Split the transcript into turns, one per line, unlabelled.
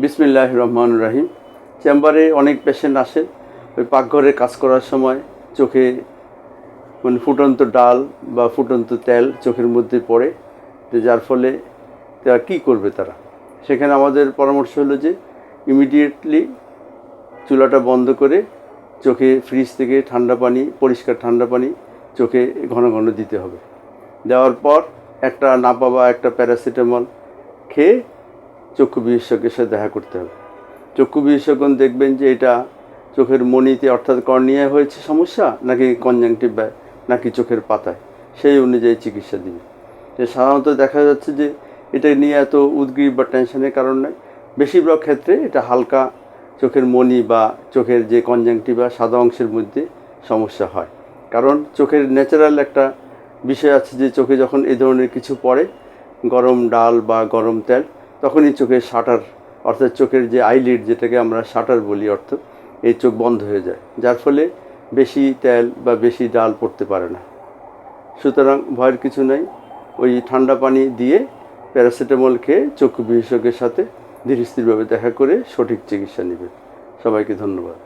বিসমিল্লাহ রহমান রাহিম। চেম্বারে অনেক পেশেন্ট আসেন ওই পাকঘরে কাজ করার সময় চোখে মানে ফুটন্ত ডাল বা ফুটন্ত তেল চোখের মধ্যে পড়ে তো যার ফলে তারা কী করবে তারা? সেখানে আমাদের পরামর্শ হলো যে ইমিডিয়েটলি চুলাটা বন্ধ করে চোখে ফ্রিজ থেকে ঠান্ডা পানি, পরিষ্কার ঠান্ডা পানি চোখে ঘন ঘন দিতে হবে। দেওয়ার পর একটা নাপা বা একটা প্যারাসিটামল খেয়ে চক্ষু বিশেষজ্ঞের সাথে দেখা করতে হবে। চক্ষু বিশেষজ্ঞ দেখবেন যে এটা চোখের মণিতে অর্থাৎ কর্নিয়ায় হয়েছে সমস্যা, নাকি কনজাংটিভায় নাকি চোখের পাতায়। সেই অনুযায়ী চিকিৎসা দিবে সাধারণত দেখা যাচ্ছে যে এটা নিয়ে এত উদ্গ্রীব বা টেনশনের কারণ নয় বেশিরভাগ ক্ষেত্রে এটা হালকা চোখের মণি বা চোখের যে কনজাংটিভা সাদা অংশের মধ্যে সমস্যা হয়। কারণ চোখের ন্যাচারাল একটা বিষয় আছে যে চোখে যখন এই ধরনের কিছু পড়ে, গরম ডাল বা গরম তেল তখনই চোখের শাটার, অর্থাৎ চোখের যে আইলিড যেটাকে আমরা শাটার বলি, অর্থ এই চোখ বন্ধ হয়ে যায়। যার ফলে বেশি তেল বা বেশি ডাল পড়তে পারে না। সুতরাং ভয়ের কিছু নেই। ওই ঠান্ডা পানি দিয়ে প্যারাসিটামল খেয়ে চক্ষু বিশেষজ্ঞের সাথে ধীরস্থিরভাবে দেখা করে সঠিক চিকিৎসা নেবে সবাইকে ধন্যবাদ।